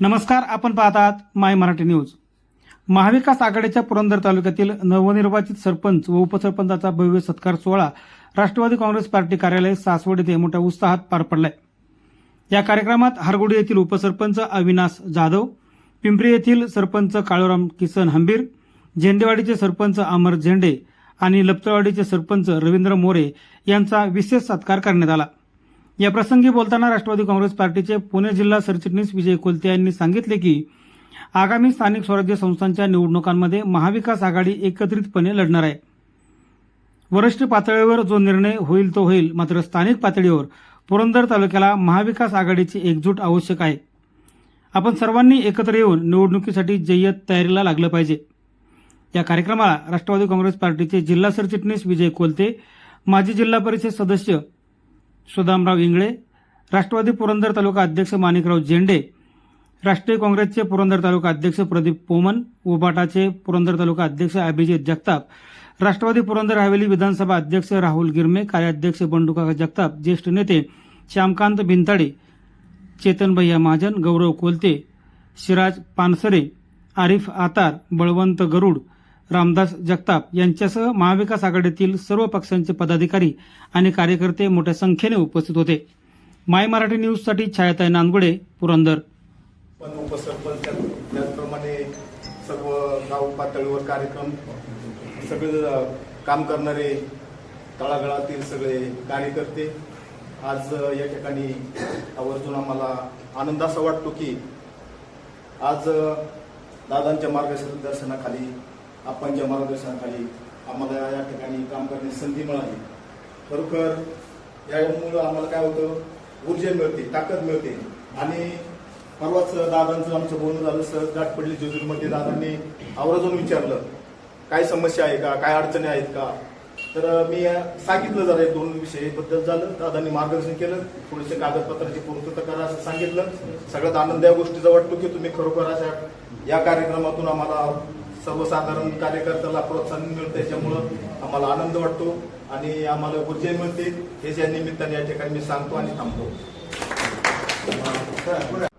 नमस्कार आपण पाहतात माय मराठी न्यूज. महाविकास आघाडीच्या पुरंदर तालुक्यातील नवनिर्वाचित सरपंच व उपसरपंचाचा भव्य सत्कार सोहळा राष्ट्रवादी काँग्रेस पार्टी कार्यालय सासवड येथे मोठ्या उत्साहात पार पडलाय. या कार्यक्रमात हरगुडी येथील उपसरपंच अविनाश जाधव पिंपरी येथील सरपंच काळूराम किसन हंबीर झेंडेवाडीचे सरपंच अमर झेंडे आणि लपतळवाडीचे सरपंच रवींद्र मोरे यांचा विशेष सत्कार करण्यात आला. या प्रसंगी बोलताना राष्ट्रवादी काँग्रेस पार्टीचे पुणे जिल्हा सरचिटणीस विजय कोलते यांनी सांगितले की आगामी स्थानिक स्वराज्य संस्थांच्या निवडणुकांमध्ये महाविकास आघाडी एकत्रितपणे लढणार आहे. वरिष्ठ पातळीवर जो निर्णय होईल तो होईल मात्र स्थानिक पातळीवर पुरंदर तालुक्याला महाविकास आघाडीची एकजूट आवश्यक आहे. आपण सर्वांनी एकत्र येऊन निवडणुकीसाठी जय्यत तयारीला लागलं पाहिजे. या कार्यक्रमाला राष्ट्रवादी काँग्रेस पार्टीचे जिल्हा सरचिटणीस विजय कोलते माजी जिल्हा परिषद सदस्य सुदामराव इंगळे राष्ट्रवादी पुरंदर तालुका अध्यक्ष माणिकराव झेंडे राष्ट्रीय काँग्रेसचे पुरंदर तालुका अध्यक्ष प्रदीप पोमन उबाटाचे पुरंदर तालुका अध्यक्ष अभिजित जगताप राष्ट्रवादी पुरंदर हवेली विधानसभा अध्यक्ष राहुल गिरमे कार्याध्यक्ष बंडुका जगताप ज्येष्ठ नेते श्यामकांत भिंताडे चेतन भैया महाजन गौरव कोलते शिराज पानसरे आरिफ आतार बळवंत गरुड रामदास जगताप यांच्यासह महाविकास आघाडीतील सर्व पक्षांचे पदाधिकारी आणि कार्यकर्ते मोठ्या संख्येने उपस्थित होते. माय मराठी न्यूजसाठी छायाताई नांदगुडे पुरंदर. पण उपसरपंच त्याचप्रमाणे सर्व गाव पातळीवर कार्यक्रम सगळे काम करणारे तळागाळातील सगळे कार्यकर्ते आज या ठिकाणी आवर्जून आम्हाला आनंद असा वाटतो की आज दादांच्या मार्गदर्शनाखाली आपणच्या मार्गदर्शनाखाली आम्हाला या ठिकाणी काम करण्याची संधी मिळाली. खरोखर यामुळं आम्हाला काय होतं? ऊर्जा मिळते ताकद मिळते. आणि परवाच दादांचं आमचं बोलणं झालं सहज गाठ पडली जेजूरमध्ये दादांनी आवर्जून विचारलं काय समस्या आहे का? काय अडचणी आहेत का? तर मी सांगितलं जरा एक दोन विषयाबद्दल झालं. दादांनी मार्गदर्शन केलं. थोडेसे कागदपत्राची पूर्तता करा असं सांगितलं. सगळ्यात आनंद या गोष्टीचा वाटतो की तुम्ही खरोखर अशा या कार्यक्रमातून आम्हाला सर्वसाधारण कार्यकर्त्याला प्रोत्साहन मिळतं. त्याच्यामुळं आम्हाला आनंद वाटतो आणि आम्हाला ऊर्जा मिळते. याच्या या निमित्ताने या ठिकाणी मी सांगतो आणि थांबतो.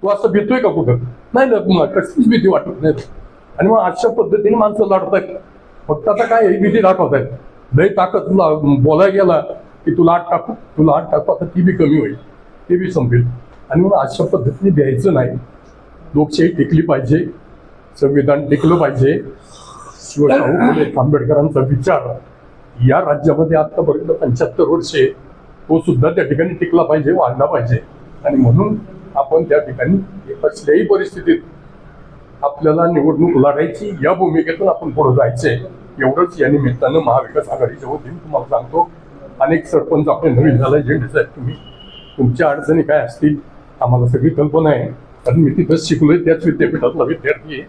तू असं भीतोय का कुठं? नाही ना कसलीच भीती वाटत नाही. आणि मग अशा पद्धतीने माणसं लढतायत. फक्त आता काय ही भीती दाखवतायत. लय ताकद तुला बोलायला गेला की तुला आठ टाकू. तुला आठ टाकू आता ती बी कमी होईल. ते बी संपेल. आणि मग अशा पद्धतीने द्यायचं नाही. लोकशाही टिकली पाहिजे. संविधान टिकलं पाहिजे. शिवशाहू फुले आंबेडकरांचा विचार. या राज्यामध्ये आतापर्यंत पंच्याहत्तर वर्षे तो सुद्धा त्या ठिकाणी टिकला पाहिजे वाढला पाहिजे. आणि म्हणून आपण त्या ठिकाणी कसल्याही परिस्थितीत आपल्याला निवडणूक लढायची या भूमिकेतून आपण पुढे जायचंय एवढंच या निमित्तानं महाविकास आघाडीच्या वतीने तुम्हाला सांगतो. अनेक सरपंच आपले नवीन झाला झेंडे साहेब तुम्ही तुमच्या अडचणी काय असतील आम्हाला सगळी कल्पना आहे. कारण मी तिथं शिकलोय त्याच विद्यापीठातला विद्यार्थी आहे.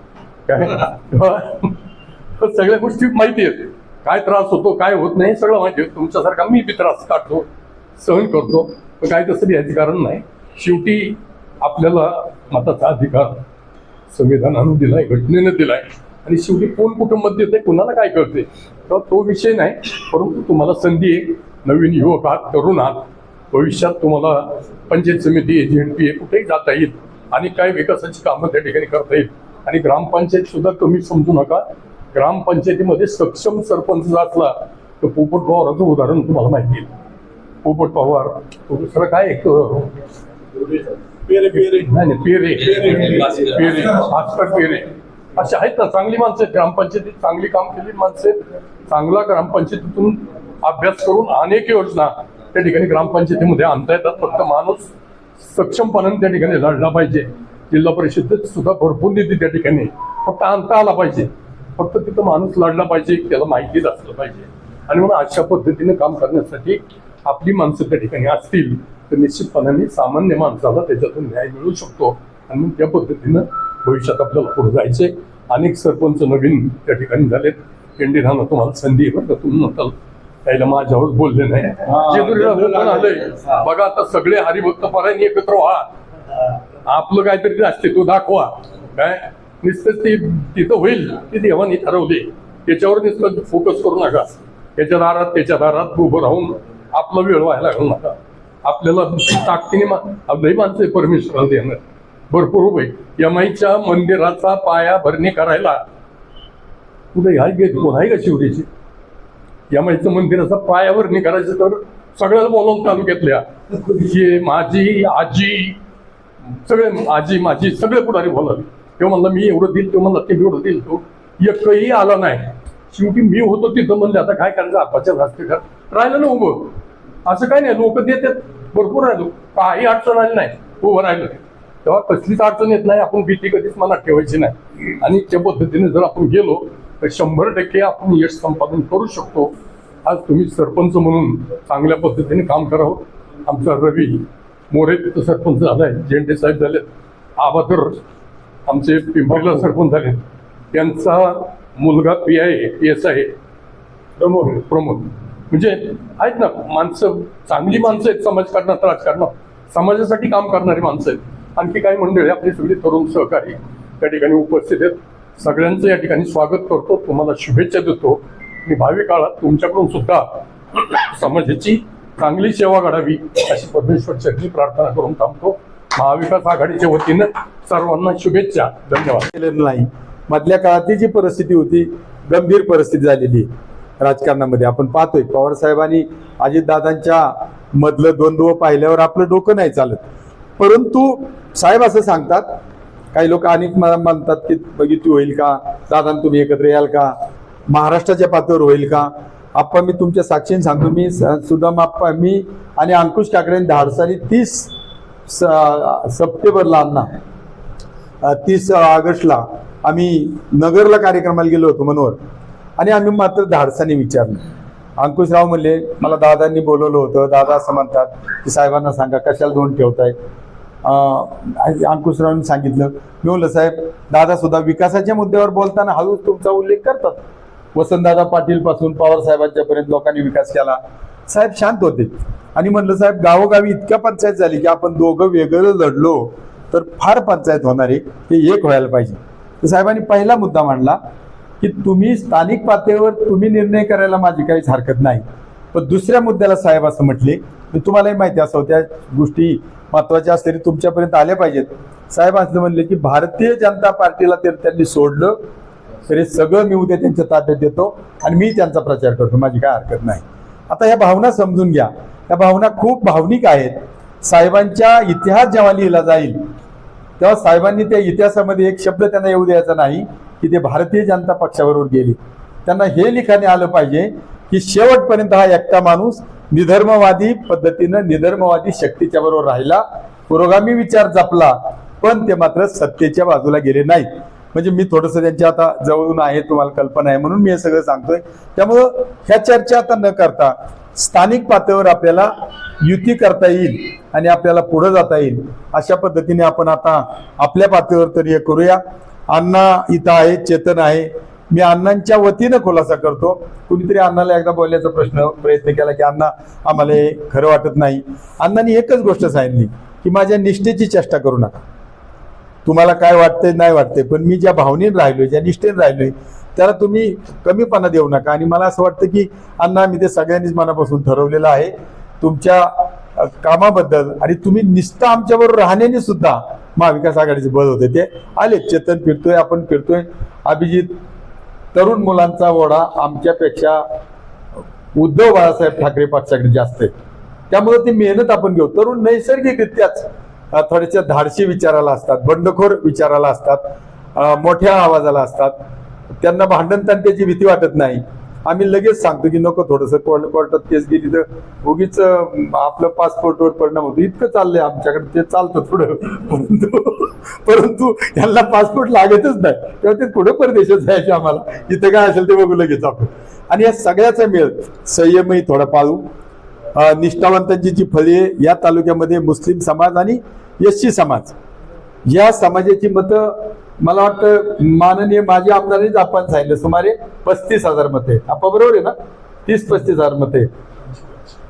काय? सगळ्या गोष्टी माहिती आहेत. काय त्रास होतो काय होत नाही सगळं माहिती आहे. तुमच्यासारखा मी बी त्रास काढतो सहन करतो. पण काय तसं याचं कारण नाही. शेवटी आपल्याला मताचा अधिकार संविधानानं दिलाय घटनेनं दिलाय. आणि शेवटी कोण कुटुंबात देते कुणाला काय करते तर तो विषय नाही. परंतु तुम्हाला संधी आहे नवीन युवक आहात तरुण आहात. भविष्यात तुम्हाला पंचायत समिती झेडपी कुठेही जाता येईल. आणि काय विकासाची कामं त्या ठिकाणी करता येईल. आणि ग्रामपंचायत सुद्धा कमी समजू नका. ग्रामपंचायतीमध्ये सक्षम सरपंच असला तर पोपट पवाराचं उदाहरण तुम्हाला माहिती आहे. पोपट पवार तो दुसरं काय एक पेरे पेरे. नाही नाही, पेरे. पेरे भास्कर पेरे असे आहेत ना चांगली माणसं आहेत. ग्रामपंचायतीत चांगली काम केली माणसं चांगला ग्रामपंचायतीतून अभ्यास करून अनेक योजना त्या ठिकाणी ग्रामपंचायतीमध्ये आणता येतात. फक्त माणूस सक्षमपणाने त्या ठिकाणी लढला पाहिजे. जिल्हा परिषदेत सुद्धा भरपूर निधी त्या ठिकाणी फक्त आणता आला पाहिजे. फक्त तिथं माणूस लढला पाहिजे त्याला माहितीच असलं पाहिजे. आणि म्हणून अशा पद्धतीने काम करण्यासाठी आपली माणसं त्या ठिकाणी असतील तर निश्चितपणाने सामान्य माणसाला त्याच्यातून न्याय मिळू शकतो. आणि मग त्या पद्धतीनं भविष्यात आपल्याला पुढे जायचंय अनेक सरपंच नवीन त्या ठिकाणी झालेत. एनडी राहणं तुम्हाला संधी आहे बरं का? तुम्ही म्हणाल त्याला माझ्यावर बोलले नाही. आलंय. बघा आता सगळे हरिभक्त परायणी एकत्र व्हा. आपलं काहीतरी असते तो दाखवा. काय? नुसतं ते तिथं होईल ती देवाने ठरवली. त्याच्यावर नुसतं फोकस करू नका. त्याच्या दारात त्याच्या दारात उभं राहून आपला वेळ व्हायला घालू नका. आपल्याला ताकदीने मा- लई माणसं आहे परमेश्वराला देणं भरपूर उभे यमाईच्या मंदिराचा पाया भरणी करायला. कुठे ह्या घेत कोण आहे का शिवडीची? यमाईचं मंदिराचा पाया भरणी करायचं तर सगळ्याला बोलवून तालुक्यातल्या. माझी आजी सगळे आजी माझी सगळे पुढारी बोलत तेव्हा म्हणलं मी एवढं दिल तो म्हणलं ते एवढं दिल तो एकही आला नाही. शेवटी मी होतो तिथं म्हणलं आता काय करायचं? आपाच्या रास्ते का राहिलं ना उभं. असं काय नाही लोक देतात भरपूर राहिलो. काही अडचण आली नाही उभं राहिलं. तेव्हा कसलीच अडचण येत नाही आपण भीती कधीच मनात ठेवायची नाही. आणि त्या पद्धतीने जर आपण गेलो तर शंभर टक्के आपण यश संपादन करू शकतो. आज तुम्ही सरपंच म्हणून चांगल्या पद्धतीने काम करावं हो. आमचा रवी मोरे सरपंच झालाय झेंडे साहेब झाले आबादर आमचे पिंपरीला सरपंच झाले त्यांचा मुलगा पी आय पी एस आहे प्रमोद. प्रमोद. म्हणजे आहेत ना माणसं चांगली माणसं आहेत समाजकारणात राजकारणात. समाजासाठी काम करणारी माणसं आहेत. आणखी काही मंडळी आपली सगळी तरुण सहकारी त्या ठिकाणी उपस्थित आहेत. सगळ्यांचं या ठिकाणी स्वागत करतो तुम्हाला शुभेच्छा देतो. आणि भावी काळात तुमच्याकडून सुद्धा समाजाची चांगली सेवा घडावी अशी परमेश्वर चरणी प्रार्थना करून थांबतो. महाविकास आघाडीच्या वतीनं सर्वांना शुभेच्छा. धन्यवाद. केलेलं नाही मधल्या काळातली जी परिस्थिती होती गंभीर परिस्थिती झालेली राजकारणामध्ये आपण पाहतोय पवार साहेबांनी अजितदादांच्या मधलं द्वंद्व पाहिल्यावर आपलं डोकं नाही चालत. परंतु साहेब असं सांगतात काही लोक अनेक म्हणतात की बघितली होईल का? दादा तुम्ही एकत्र याल का? महाराष्ट्राच्या पातळीवर होईल का? आप्पा मी तुमच्या साक्षीने सांगतो. मी सुदाम आप्पा मी आणि अंकुश काकडे धाडसानी तीस स- सप्टेंबरला अण्णा तीस ऑगस्टला आम्ही नगरला कार्यक्रमाला गेलो होतो मनोहर. आणि आम्ही मात्र धाडसाने विचारलं. अंकुशराव म्हणले मला दादांनी बोलवलं होतं. दादा असं म्हणतात की साहेबांना सांगा कशाला दोन ठेवताय? अंकुशरावांनी सांगितलं. मी म्हणलं साहेब दादा सुद्धा विकासाच्या मुद्द्यावर बोलताना हळूच तुमचा उल्लेख करतात. वसंतदादा पाटील पासून पवार साहेबांच्या पर्यंत लोकांनी विकास केला. साहेब शांत होते. आणि म्हणलं साहेब गावोगावी इतक्या पंचायत झाली की आपण दोघं वेगळं लढलो तर फार पंचायत होणार आहे. हे एक व्हायला पाहिजे. तर साहेबांनी पहिला मुद्दा मांडला की तुम्ही स्थानिक पातळीवर तुम्ही निर्णय करायला माझी काहीच हरकत नाही. पण दुसऱ्या मुद्द्याला साहेब असं म्हटले मी तुम्हालाही माहिती असं त्या गोष्टी महत्त्वाच्या असतील तुमच्यापर्यंत आल्या पाहिजेत. साहेब असं म्हणले की भारतीय जनता पार्टीला तर त्यांनी सोडलं तरी सगळं मी उद्या त्यांच्या ताब्यात देतो आणि मी त्यांचा प्रचार करतो. माझी काय हरकत नाही. आता या भावना समजून घ्या. या भावना खूप भावनिक आहेत. साहेबांच्या इतिहास जेव्हा लिहिला जाईल तेव्हा साहेबांनी त्या इतिहासामध्ये एक शब्द त्यांना येऊ द्यायचा नाही की ते भारतीय जनता पक्षाबरोबर गेले. त्यांना हे लिखाणे आलं पाहिजे की शेवटपर्यंत हा एकटा माणूस निधर्मवादी पद्धतीनं निधर्मवादी शक्तीच्या बरोबर राहिला. पुरोगामी विचार जपला पण ते मात्र सत्तेच्या बाजूला गेले नाहीत. म्हणजे मी थोडंसं त्यांच्या आता जवळून आहे तुम्हाला कल्पना आहे म्हणून मी हे सगळं सांगतोय. त्यामुळं ह्या चर्चा आता न करता स्थानिक पातळीवर आपल्याला युती करता येईल आणि आपल्याला पुढे जाता येईल अशा पद्धतीने आपण आता आपल्या पातळीवर तरी हे करूया. अण्णा इथं आहे चेतन आहे. मी अण्णांच्या वतीनं खुलासा करतो. कुणीतरी अण्णाला एकदा बोलण्याचा प्रश्न प्रयत्न केला की अण्णा आम्हाला हे खरं वाटत नाही. अण्णांनी एकच गोष्ट सांगितली की माझ्या निष्ठेची चेष्टा करू नका. तुम्हाला काय वाटतंय नाही वाटतंय पण मी ज्या भावनेने राहिलोय ज्या निष्ठेने राहिलोय त्याला तुम्ही कमीपणा देऊ नका. आणि मला असं वाटतं की अण्णा मी ते सगळ्यांनीच मनापासून ठरवलेलं आहे. तुमच्या कामाबद्दल आणि तुम्ही निष्ठा आमच्याबरोबर राहण्याने सुद्धा महाविकास आघाडीचे बळ होते. ते आले चेतन फिरतोय आपण फिरतोय. अभिजित तरुण मुलांचा ओढा आमच्यापेक्षा उद्धव बाळासाहेब ठाकरे पक्षाकडे जास्त आहे. त्यामुळे ती मेहनत आपण घेऊ. तरुण नैसर्गिकरित्याच थोडेसे थोड्याशा धाडशी विचाराला असतात बंडखोर विचाराला असतात मोठ्या आवाजाला असतात. त्यांना भांडण त्याची भीती वाटत नाही. आम्ही लगेच सांगतो की नको थोडस कोर्टात केस गेली तर उगीच आपलं पासपोर्टवर परिणाम होतो. इतकं चाललंय आमच्याकडे ते चालतं थोडं. परंतु परंतु यांना पासपोर्ट लागतच नाही. तेव्हा ते पुढे परदेशात जायचे आम्हाला. इथं काय असेल ते बघू लगेच आपण. आणि या सगळ्याचा मेळ संयमही थोडा पाळू. निष्ठावंतांची जी फळी आहे या तालुक्यामध्ये मुस्लिम समाज आणि एससी समाज. या समाजाची मतं मला वाटतं माननीय माझे आमदारांनीच आपण सांगितलं सुमारे पस्तीस हजार मते आपण बरोबर आहे ना? तीस पस्तीस हजार मते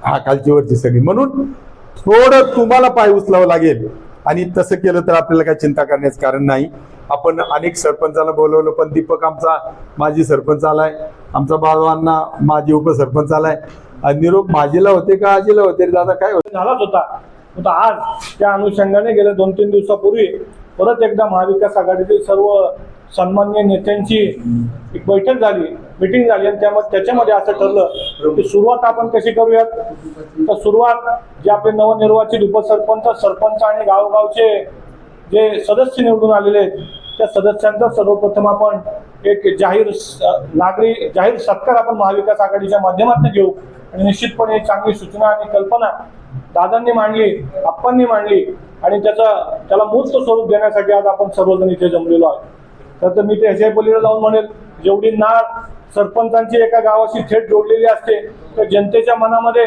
हा कालची वरची सगळी. म्हणून थोडं तुम्हाला पाय उचलावं लागेल. आणि तसं केलं तर आपल्याला काही चिंता करण्याचं कारण नाही. आपण अनेक सरपंचाला बोलवलं पण दीपक आमचा माजी सरपंच आलाय. आमचा बाळवांना माजी उपसरपंच आलाय. निरोप माझीला होते का आजीला होते? रे दादा काय होते? झालाच होता. आज त्या अनुषंगाने गेल्या दोन तीन दिवसापूर्वी परत एकदा महाविकास आघाडीतील सर्व सन्मान्य नेत्यांची एक बैठक झाली मिटिंग झाली आणि त्यामध्ये त्याच्यामध्ये असं ठरलं की सुरुवात आपण कशी करूयात? तर सुरुवात जे आपले नवनिर्वाचित उपसरपंच सरपंच आणि गावगावचे जे सदस्य निवडून आलेले आहेत त्या सदस्यांचा सर्वप्रथम आपण एक जाहीर नागरी जाहीर सत्कार आपण महाविकास आघाडीच्या माध्यमातून घेऊ. आणि निश्चितपणे चांगली सूचना आणि कल्पना दादांनी मांडली आप्पांनी मांडली आणि त्याचा त्याला मूर्त स्वरूप देण्यासाठी आज आपण सर्वजण इथे जमलेलो आहोत. तर तर मी ते ह्याच्या पलीकडे जाऊन म्हणेल जेवढी नाळ सरपंचांची एका गावाशी थेट जोडलेली असते तर जनतेच्या मनामध्ये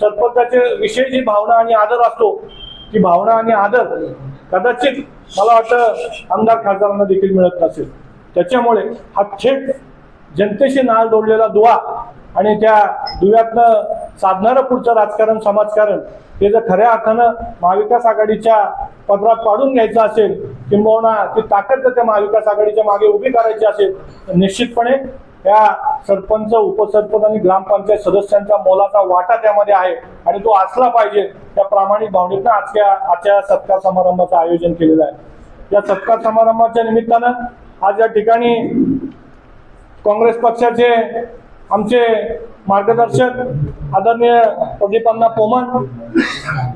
सरपंचाचे विषयी जी भावना आणि आदर असतो ती भावना आणि आदर कदाचित मला वाटतं आमदार खासदारांना देखील मिळत नसेल. त्याच्यामुळे हा थेट जनतेशी नाळ जोडलेला दुवा आणि त्या दुव्यातनं साधणारं पुढचं राजकारण समाजकारण हे जर खऱ्या अर्थानं महाविकास आघाडीच्या पदरात पाडून घ्यायचं असेल किंबहुना ती ताकद जर त्या महाविकास आघाडीच्या मागे उभी करायची असेल तर निश्चितपणे या सरपंच उपसरपंच आणि ग्रामपंचायत सदस्यांचा मोलाचा वाटा त्यामध्ये आहे आणि तो असला पाहिजे. त्या प्रामाणिक भावनेतनं आजच्या आजच्या सत्कार समारंभाचं आयोजन केलेलं आहे. या सत्कार समारंभाच्या निमित्तानं आज या ठिकाणी काँग्रेस पक्षाचे आमचे मार्गदर्शक आदरणीय प्रदीपांना पोमन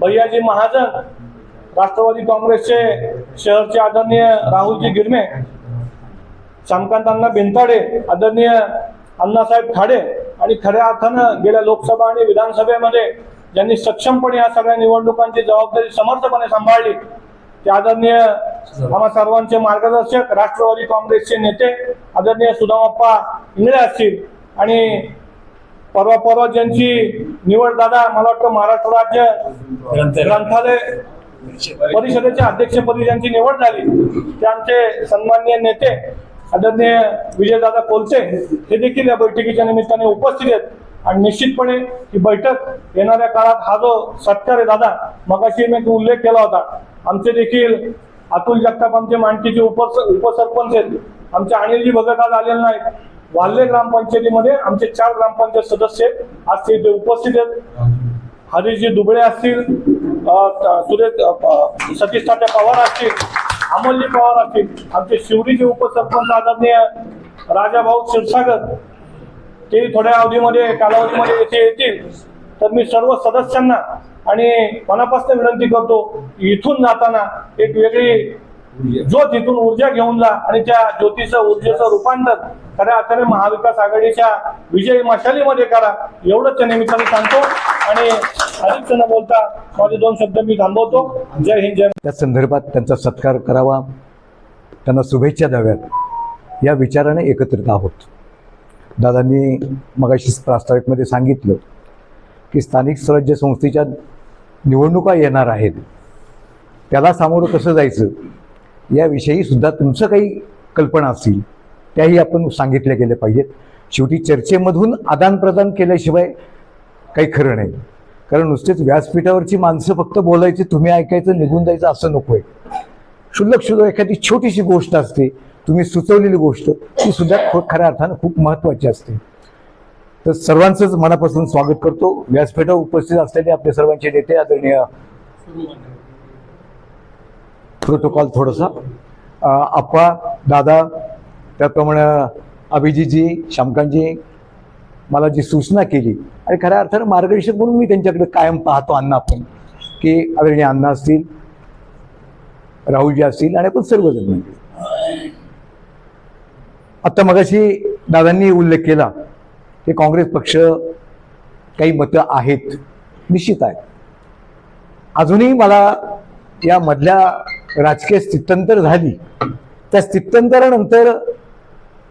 भैयाजी महाजन राष्ट्रवादी काँग्रेसचे शहरचे आदरणीय राहुलजी गिरमे श्यामकांत बिंताडे आदरणीय अण्णासाहेब खाडे आणि खऱ्या अर्थानं गेल्या लोकसभा आणि विधानसभेमध्ये ज्यांनी सक्षमपणे या सगळ्या निवडणुकांची जबाबदारी समर्थपणे सांभाळली ते आदरणीय आम्हा सर्वांचे मार्गदर्शक राष्ट्रवादी काँग्रेसचे नेते आदरणीय सुदामप्पा इंगळे असतील. आणि परवा परवा ज्यांची निवड दादा मला वाटतं महाराष्ट्र राज्य ग्रंथालय परिषदेच्या अध्यक्षपदी ज्यांची निवड झाली ते आमचे सन्माननीय नेते आदरणीय विजयदादा कोलते हे देखील या बैठकीच्या निमित्ताने उपस्थित आहेत. आणि निश्चितपणे ही बैठक येणाऱ्या काळात हा जो सत्कार आहे दादा मगाशी मी तो उल्लेख केला होता. आमचे देखील अतुल जगताप आमचे मांडकीचे उपस उपसरपंच आहेत. आमचे अनिलजी भगत आज आलेले नाहीत. वाल्हे ग्रामपंचायतीमध्ये आमचे चार ग्रामपंचायत सदस्य असतील आज ते इथे उपस्थित आहेत. हरीशजी दुबळे असतील सुरेश सतीश तात्या पवार असतील अमोलजी पवार असतील आमचे शिवडीचे उपसरपंच आदरणीय राजाभाऊ क्षीरसागर ते थोड्या अवधीमध्ये कालावधीमध्ये येथे येतील. तर मी सर्व सदस्यांना आणि मनापासून विनंती करतो इथून जाताना एक वेगळी ज्योत इथून ऊर्जा घेऊन जा आणि त्या ज्योतीचं ऊर्जेचं रूपांतर खऱ्या अर्थाने महाविकास आघाडीच्या विजय मशालीमध्ये करा. एवढंच त्या निमित्ताने सांगतो. आणि अधिक न बोलता माझे दोन शब्द मी थांबवतो. जय हिंद जय त्या संदर्भात त्यांचा सत्कार करावा. त्यांना शुभेच्छा द्याव्यात. या विचाराने एकत्रित आहोत. दादांनी मगाशी प्रास्ताविकमध्ये सांगितलं की स्थानिक स्वराज्य संस्थेच्या निवडणुका येणार आहेत. त्याला सामोरं कसं जायचं? याविषयी सुद्धा तुमचं काही कल्पना असतील त्याही आपण सांगितल्या गेल्या पाहिजेत. शेवटी चर्चेमधून आदानप्रदान केल्याशिवाय काही खरं नाही. कारण नुसतेच व्यासपीठावरची माणसं फक्त बोलायची तुम्ही ऐकायचं निघून जायचं असं नको आहे क्षुल्लक शुद्ध एखादी छोटीशी गोष्ट असते तुम्ही सुचवलेली गोष्ट ती सुद्धा खऱ्या अर्थानं खूप महत्त्वाची असते. तर सर्वांचंच मनापासून स्वागत करतो. व्यासपीठावर उपस्थित असलेले आपले सर्वांचे नेते आदरणीय प्रोटोकॉल थोडासा. आप्पा दादा त्याप्रमाणे अभिजीतजी श्यामकांतजी मला जी सूचना केली आणि खऱ्या अर्थानं मार्गदर्शक म्हणून मी त्यांच्याकडे कायम पाहतो अण्णा आपण की आदरणीय अण्णा असतील राहुलजी असतील आणि आपण सर्वजण म्हणजे. आत्ता मगाशी दादांनी उल्लेख केला की काँग्रेस पक्ष काही मतं आहेत निश्चित आहेत. अजूनही मला या मधल्या राजकीय स्थित्यंतर झाली. त्या स्थित्यंतरानंतर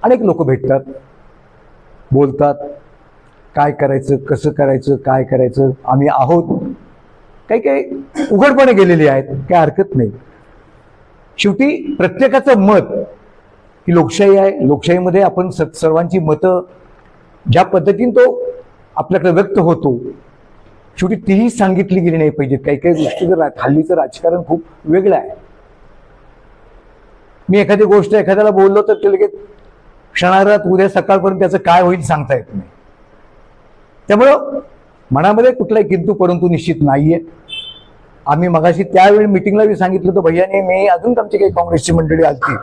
अनेक लोक भेटतात बोलतात काय करायचं कसं करायचं काय करायचं आम्ही आहोत. काही काही उघडपणे गेलेली आहेत काही हरकत नाही. शेवटी प्रत्येकाचं मत ही लोकशाही आहे. लोकशाहीमध्ये आपण स सर्वांची मतं ज्या पद्धतीने तो आपल्याकडे व्यक्त होतो शेवटी तीही सांगितली गेली नाही पाहिजेत. काही काही गोष्टी जर हल्लीचं राजकारण खूप वेगळं आहे. मी एखादी गोष्ट एखाद्याला बोललो तर ते लगेच क्षणार्धात उद्या सकाळपर्यंत त्याचं काय होईल सांगता येत नाही. त्यामुळं मनामध्ये कुठलाही किंतू परंतु निश्चित नाहीये. आम्ही मगाशी त्यावेळी मिटिंगला बी सांगितलं होतं भैयाने मी अजून आमची काही काँग्रेसची मंडळी आलती.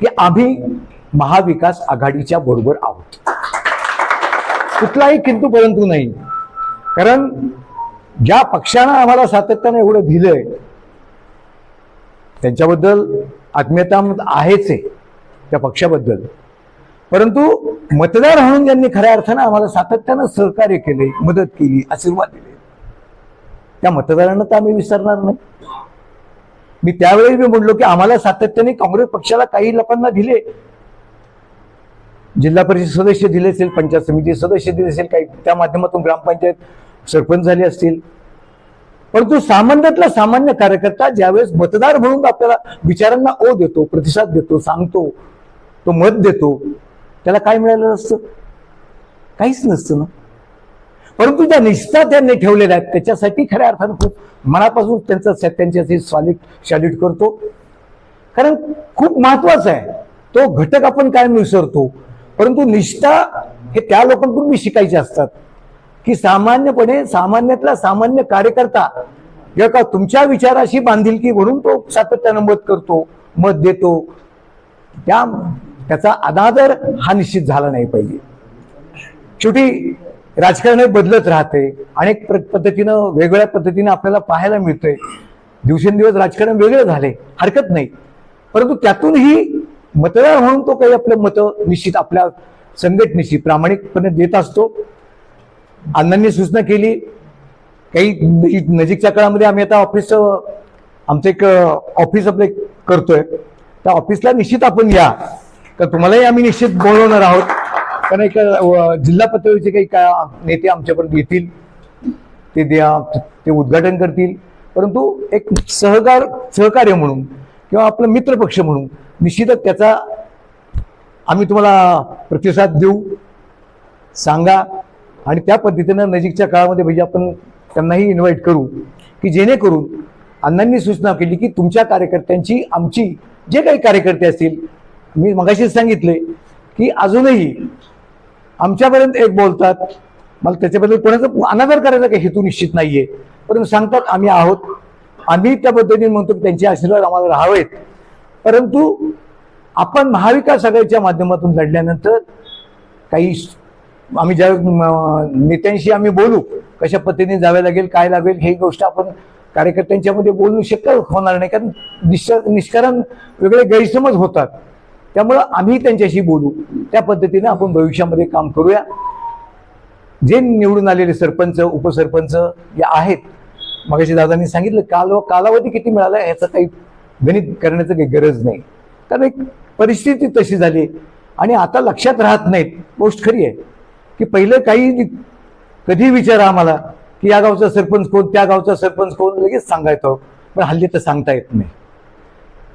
की आम्ही महाविकास आघाडीच्या बरोबर आहोत. कुठलाही किंतू परंतु नाही. कारण ज्या पक्षानं आम्हाला सातत्यानं एवढं दिलंय त्यांच्याबद्दल आत्मीयता आहेच आहे. त्या पक्षाबद्दल. परंतु मतदार म्हणून ज्यांनी खऱ्या अर्थानं आम्हाला सातत्यानं सहकार्य केले मदत केली आशीर्वाद दिले त्या मतदारांना तर आम्ही विसरणार नाही. मी त्यावेळी मी म्हणलो की आम्हाला सातत्याने काँग्रेस पक्षाला काही लोकांना दिले. जिल्हा परिषद सदस्य दिले असेल पंचायत समिती सदस्य दिले असेल काही त्या माध्यमातून ग्रामपंचायत सरपंच झाले असतील. परंतु सामान्यातला सामान्य कार्यकर्ता ज्यावेळेस मतदार म्हणून आपल्याला विचारांना ओ देतो प्रतिसाद देतो सांगतो तो मत देतो त्याला काय मिळालं नसतं? काहीच नसतं ना. परंतु ज्या निष्ठा त्यांनी ठेवलेल्या आहेत त्याच्यासाठी खऱ्या अर्थानं खूप मनापासून त्यांचं त्यांच्याशी सॉलिड सॅल्यूट करतो. कारण खूप महत्वाचं आहे तो घटक आपण काय विसरतो. परंतु निष्ठा हे त्या लोकांकडून मी शिकायचे असतात की सामान्यपणे सामान्यातला सामान्य कार्यकर्ता किंवा का तुमच्या विचाराशी बांधिलकी म्हणून तो सातत्यानं मत करतो मत देतो. त्या त्याचा अनादर हा निश्चित झाला नाही पाहिजे. शेवटी राजकारण हे बदलत राहते अनेक प्र- पद्धतीनं वेगवेगळ्या पद्धतीनं आपल्याला पाहायला मिळतंय. दिवसेंदिवस राजकारण वेगळं झाले हरकत नाही. परंतु त्यातूनही मतदार म्हणून तो काही आपलं मतं निश्चित आपल्या संघटनेशी प्रामाणिकपणे देत असतो. अण्णांनी सूचना केली काही नजीकच्या काळामध्ये आम्ही आता ऑफिस आमचं एक ऑफिस आपलं करतोय. त्या ऑफिसला निश्चित आपण या. तर तुम्हालाही आम्ही निश्चित बोलवणार आहोत. कारण एक जिल्हा पातळीचे काही का नेते आमच्यापर्यंत येतील ते द्या ते उद्घाटन करतील. परंतु एक सहकार सहकार्य म्हणून किंवा आपलं मित्रपक्ष म्हणून निश्चितच त्याचा आम्ही तुम्हाला प्रतिसाद देऊ सांगा. आणि त्या पद्धतीनं नजीकच्या काळामध्ये म्हणजे आपण त्यांनाही इन्व्हाइट करू की जेणेकरून अण्णांनी सूचना केली की तुमच्या कार्यकर्त्यांची आमची जे काही कार्यकर्ते असतील मी मगाशीच सांगितले की अजूनही आमच्यापर्यंत एक बोलतात. मला त्याच्याबद्दल कोणाचा अनादर करायचा काही हेतू निश्चित नाहीये. परंतु सांगतात आम्ही आहोत. आम्ही त्या पद्धतीने म्हणतो की त्यांचे आशीर्वाद आम्हाला राहावेत. परंतु आपण महाविकास आघाडीच्या माध्यमातून लढल्यानंतर काही आम्ही ज्या म, नेत्यांशी आम्ही बोलू कशा पद्धतीने जावे लागेल काय लागेल ही गोष्ट आपण कार्यकर्त्यांच्यामध्ये बोलणं शक्य होणार नाही. कारण निश्च निष्कारण वेगळे गैरसमज होतात. त्यामुळं आम्ही त्यांच्याशी बोलू. त्या पद्धतीने आपण भविष्यामध्ये काम करूया. जे निवडून आलेले सरपंच उपसरपंच या आहेत मगाशी दादांनी सांगितलं काल कालावधी किती मिळाला याचं काही गणित करण्याचं काही गरज नाही. कारण एक परिस्थिती तशी झाली आणि आता लक्षात राहत नाहीत. गोष्ट खरी आहे की पहिलं काही कधी विचारा आम्हाला की या गावचा सरपंच कोण त्या गावचा सरपंच कोण लगेच सांगायचं. पण हल्ली तर सांगता येत नाही.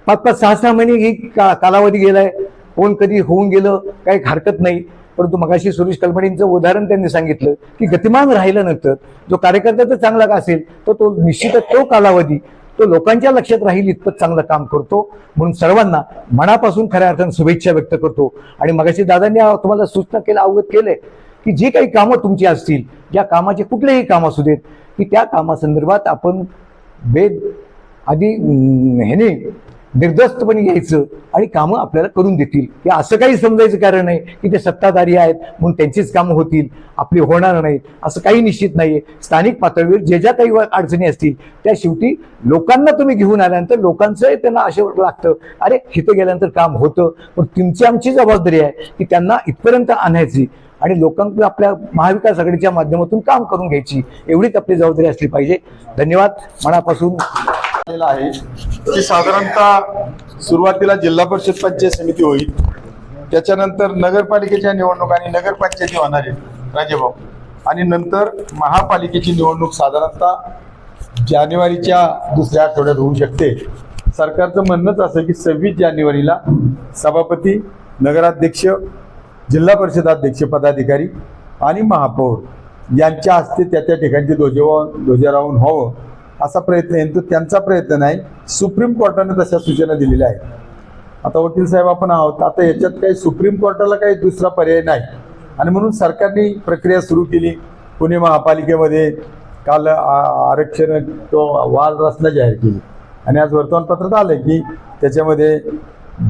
पाच पाच सहा सहा महिने ही का कालावधी गेलाय. कोण कधी होऊन गेलं काही हरकत नाही. परंतु मगाशी सुरेश कलमडींचं उदाहरण त्यांनी सांगितलं की गतिमान राहिल्यानंतर जो कार्यकर्ता तर चांगला असेल तर तो निश्चितच तो कालावधी तो लोकांच्या लक्षात राहील इतपत चांगलं काम करतो. म्हणून सर्वांना मनापासून खऱ्या अर्थानं शुभेच्छा व्यक्त करतो. आणि मगाशी दादांनी तुम्हाला सूचना केलं अवगत केलंय की जी काही कामं तुमची असतील ज्या कामाचे कुठलेही काम असू देत की त्या कामासंदर्भात आपण बेद आधी ह्याने निर्दस्तपणे घ्यायचं आणि कामं आपल्याला करून देतील. या असं काही समजायचं कारण नाही की ते सत्ताधारी आहेत म्हणून त्यांचीच कामं होतील आपली होणार नाहीत असं काही निश्चित नाहीये. स्थानिक पातळीवर जे ज्या काही अडचणी असतील त्या शेवटी लोकांना तुम्ही घेऊन आल्यानंतर लोकांचं त्यांना असे लागतं. अरे इथं गेल्यानंतर काम होतं. पण तुमची आमची जबाबदारी आहे की त्यांना इथपर्यंत आणायची आणि लोकांकडे आपल्या महाविकास आघाडीच्या माध्यमातून काम करून घ्यायची. एवढीच आपली जबाबदारी असली पाहिजे. धन्यवाद. मनापासून आलेला आहे. की साधारणतः सुरुवातीला जिल्हा परिषद पंचायत समिती होईल. त्याच्यानंतर नगरपालिकेच्या निवडणूक आणि नगरपंचायती होणार आहेत राजेभाऊ. आणि नंतर महापालिकेची निवडणूक साधारणतः जानेवारीच्या दुसऱ्या आठवड्यात होऊ शकते. सरकारचं म्हणणंच असं की सव्वीस जानेवारीला सभापती नगराध्यक्ष जिल्हा परिषद अध्यक्ष पदाधिकारी आणि महापौर यांच्या हस्ते त्या त्या ठिकाणचे ध्वजवा ध्वजारोहण व्हावं. असा प्रयत्न आहे तो त्यांचा प्रयत्न नाही. सुप्रीम कोर्टाने तशा सूचना दिलेल्या आहेत. आता वकील साहेब आपण आहोत. आता याच्यात काही सुप्रीम कोर्टाला काही दुसरा पर्याय नाही. आणि म्हणून सरकारने प्रक्रिया सुरू केली. पुणे महापालिकेमध्ये काल आरक्षण तो वाल रचना जाहीर केली. आणि आज वर्तमानपत्रात आलं की त्याच्यामध्ये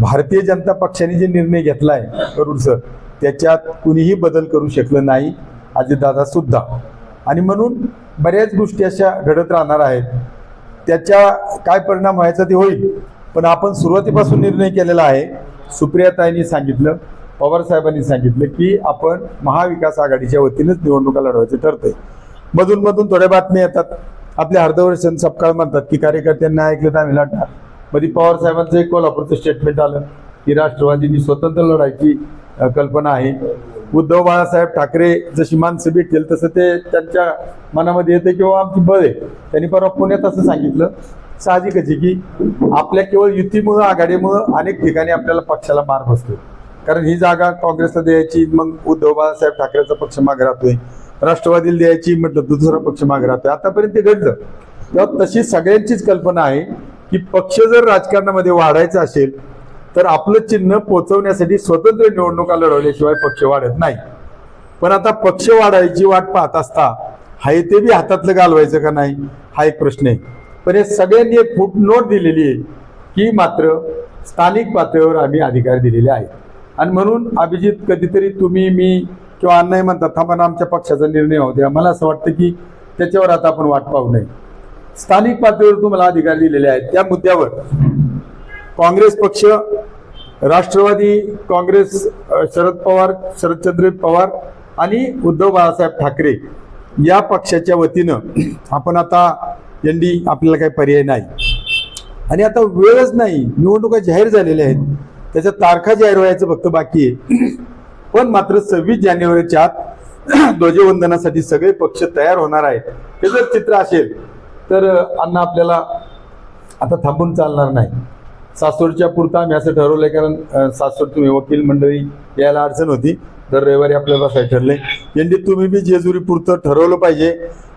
भारतीय जनता पक्षाने जे निर्णय घेतलाय करूड सर त्याच्यात कुणीही बदल करू शकलं नाही. अजितदादा सुद्धा. आणि म्हणून बऱ्याच गोष्टी अशा घडत राहणार आहेत. त्याच्या काय परिणाम व्हायचा ते होईल. पण आपण सुरुवातीपासून निर्णय केलेला आहे. सुप्रियाताईंनी सांगितलं पवार साहेबांनी सांगितलं की आपण महाविकास आघाडीच्या वतीनेच निवडणुका लढवायचं ठरतंय. मधून मधून थोड्या बातम्या येतात. आपले अर्धवर्षण सपकाळ म्हणतात की कार्यकर्त्यांना ऐकलं तर आम्ही लढणार. मध्ये पवार साहेबांचं एक कोल्हापूरचं स्टेटमेंट आलं की राष्ट्रवादीनी स्वतंत्र लढायची कल्पना आहे. उद्धव बाळासाहेब ठाकरे जशी माणसं भेटतील तसं ते त्यांच्या मनामध्ये येते किंवा आमची बळ आहे. त्यांनी परवा पुण्यात असं सांगितलं साहजिकच आहे की आपल्या केवळ युतीमुळं आघाडीमुळं अनेक ठिकाणी आपल्याला पक्षाला मार बसतो कारण ही जागा काँग्रेसला द्यायची मग उद्धव बाळासाहेब ठाकरेचा पक्ष मागे राहतोय. राष्ट्रवादीला द्यायची म्हटलं दुसरा पक्ष मागे राहतोय. आतापर्यंत ते घडलं. तेव्हा तशी सगळ्यांचीच कल्पना आहे की पक्ष जर राजकारणामध्ये वाढायचा असेल तर आपलं चिन्ह पोचवण्यासाठी स्वतंत्र निवडणुका लढवल्याशिवाय पक्ष वाढत नाही. पण आता पक्ष वाढायची वाट पाहत असता हाय ते बी हातातलं घालवायचं का नाही? हा एक प्रश्न आहे. पण हे सगळ्यांनी एक फुटनोट दिलेली आहे की मात्र स्थानिक पातळीवर आम्ही अधिकार दिलेले आहेत. आणि म्हणून अभिजित कधीतरी तुम्ही मी किंवा अण्णाही म्हणतात थांबा आमच्या पक्षाचा निर्णय होऊ द्या. मला असं वाटतं की त्याच्यावर आता आपण वाट पाहू नये. स्थानिक पातळीवर तुम्हाला अधिकार दिलेले आहेत. त्या मुद्द्यावर काँग्रेस पक्ष राष्ट्रवादी काँग्रेस शरद पवार शरदचंद्र पवार आणि उद्धव बाळासाहेब ठाकरे या पक्षाच्या वतीनं आपण आता यांनी आपल्याला काही पर्याय नाही. आणि आता वेळच नाही. निवडणुका जाहीर झालेल्या आहेत. त्याच्या तारखा जाहीर व्हायचं फक्त बाकी आहे. पण मात्र सव्वीस जानेवारीच्या आत ध्वजवंदनासाठी सगळे पक्ष तयार होणार आहेत. हे जर चित्र असेल तर अण्णा आपल्याला आता थांबून चालणार नाही. सासवडच्या पुरता आम्ही असं ठरवलंय कारण सासूर सासवड तुम्ही वकील मंडळी यायला अडचण होती. दर रविवारी आपल्याला बसायला ठरले यांनी तुम्ही बी जेजुरी पुरतं ठरवलं पाहिजे.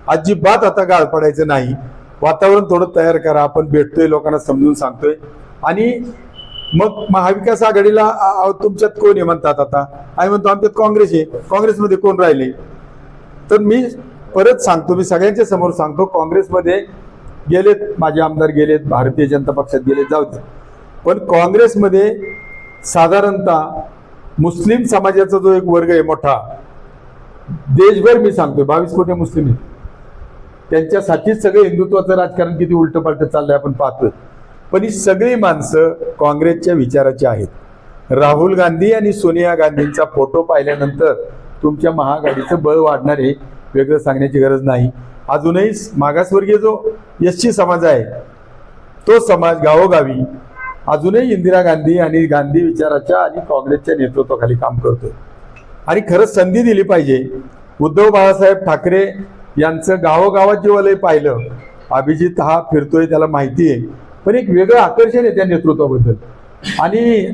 अजिबात आता गाळ पडायचं नाही. वातावरण थोडं तयार करा. आपण भेटतोय लोकांना समजून सांगतोय. आणि मग महाविकास आघाडीला तुमच्यात कोण आहे म्हणतात आता? आम्ही म्हणतो आमच्यात काँग्रेस आहे. काँग्रेसमध्ये कोण राहिले? तर मी परत सांगतो मी सगळ्यांच्या समोर सांगतो काँग्रेसमध्ये गेलेत माझे आमदार गेलेत भारतीय जनता पक्षात गेलेत जाऊ दे पण काँग्रेसमध्ये साधारणतः मुस्लिम समाजाचा जो एक वर्ग आहे मोठा देशभर मी सांगतोय बावीस कोटी मुस्लिम आहेत. त्यांच्यासाठीच सगळं हिंदुत्वाचं राजकारण किती उलट पालट चाललंय आपण पाहतोय. पण ही सगळी माणसं काँग्रेसच्या विचाराची आहेत. राहुल गांधी आणि सोनिया गांधींचा फोटो पाहिल्यानंतर तुमच्या महाआघाडीचं बळ वाढणार आहे वेगळं सांगण्याची गरज नाही. अजूनही मागासवर्गीय जो एस समाज आहे तो समाज गावोगावी अजूनही इंदिरा गांधी आणि गांधी विचाराच्या आणि काँग्रेसच्या नेतृत्वाखाली काम करतोय. आणि खरंच संधी दिली पाहिजे. उद्धव बाळासाहेब ठाकरे यांचं गावोगावात जेव्हा पाहिलं अभिजित हा फिरतोय त्याला माहिती आहे. पण एक वेगळं आकर्षण आहे त्या नेतृत्वाबद्दल. आणि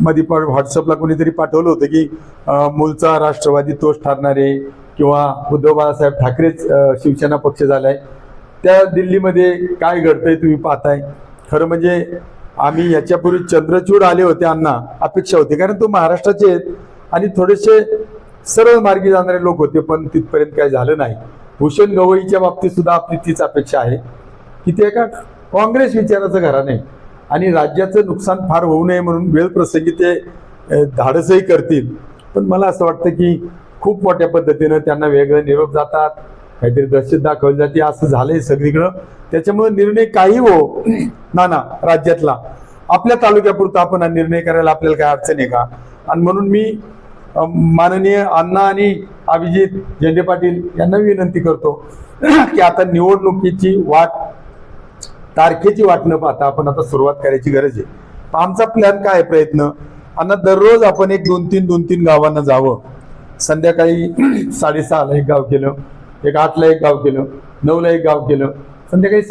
मध्ये पण व्हॉट्सअपला कोणीतरी पाठवलं होतं की मूलचा मूळचा राष्ट्रवादी तोच ठरणार आहे किंवा उद्धव बाळासाहेब ठाकरेच शिवसेना पक्ष झालाय. त्या दिल्लीमध्ये काय घडतंय तुम्ही पाहताय? खरं म्हणजे आम्ही याच्यापूर्वी चंद्रचूड आले होते अण्णा अपेक्षा होती. कारण तो महाराष्ट्राचे आहेत आणि थोडेसे सरळ मार्गी जाणारे लोक होते पण तिथपर्यंत काही झालं नाही. भूषण गवईच्या बाबतीत सुद्धा आपली तीच अपेक्षा आहे. की ते एका काँग्रेस विचाराचं घराणे आणि राज्याचं नुकसान फार होऊ नये म्हणून वेळ प्रसंगी ते धाडसही करतील. पण मला असं वाटतं की खूप मोठ्या पद्धतीनं त्यांना वेगळे निरोप जातात. काहीतरी दहशत दाखवली जाते असं झालंय सगळीकडं. त्याच्यामुळे निर्णय काही हो ना ना राज्यातला. आपल्या तालुक्यापुरता आपण निर्णय करायला आपल्याला काय अडचण आहे का? आणि म्हणून मी माननीय अण्णा आणि अभिजित झेंडे पाटील यांना विनंती करतो की आता निवडणुकीची वाट तारखेची वाट न पाहता आपण आता सुरुवात करायची गरज आहे. आमचा प्लॅन काय आहे प्रयत्न? अण्णा दररोज आपण एक दोन तीन दोन तीन गावांना जावं. संध्याकाळी साडेसहाला एक गाव केलं. एक आठला एक गाव केलं नऊला एक गाव केलं. संध्याकाळी